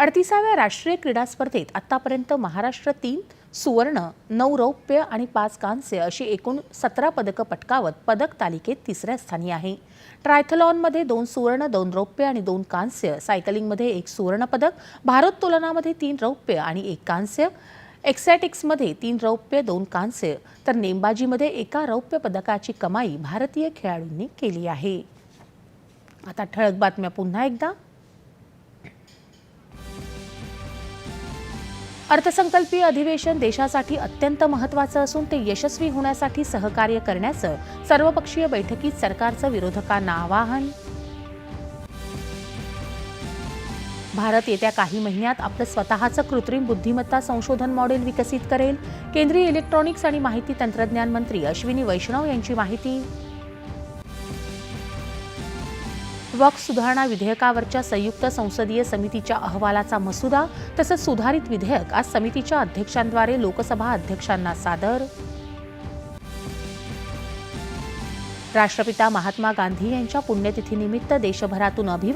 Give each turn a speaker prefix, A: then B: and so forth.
A: अडतीसाव्या राष्ट्रीय क्रीडा स्पर्धेत आतापर्यंत महाराष्ट्र तीन सुवर्ण नऊ रौप्य आणि पाच कांस्य अशी एकूण सतरा पदकं पटकावत पदक तालिकेत तिसऱ्या स्थानी आहे. ट्रायथलॉनमध्ये दोन सुवर्ण दोन रौप्य आणि दोन कांस्य सायकलिंगमध्ये एक सुवर्ण पदक भारोत्तोलनामध्ये तीन रौप्य आणि एक कांस्य एक्सॅटिक्समध्ये तीन रौप्य दोन कांस्य तर नेमबाजीमध्ये एका रौप्य पदकाची कमाई भारतीय खेळाडूंनी केली आहे. आता ठळक बातम्या पुन्हा एकदा. अर्थसंकल्पीय अधिवेशन देशासाठी अत्यंत महत्त्वाचं असून ते यशस्वी होण्यासाठी सहकार्य करण्याचं सर्वपक्षीय बैठकीत सरकारचं विरोधकांना आवाहन. भारत येत्या काही महिन्यात आपलं स्वतःचं कृत्रिम बुद्धिमत्ता संशोधन मॉडेल विकसित करेल. केंद्रीय इलेक्ट्रॉनिक्स आणि माहिती तंत्रज्ञान मंत्री अश्विनी वैष्णव यांची माहिती. वक्फ सुधारणा विधेयकावरच्या संयुक्त संसदीय समितीच्या अहवालाचा मसुदा तसंच सुधारित विधेयक आज समितीच्या अध्यक्षांद्वारे लोकसभा अध्यक्षांना सादर. राष्ट्रपिता महात्मा गांधी यांच्या पुण्यतिथीनिमित्त देशभरातून अभिवादन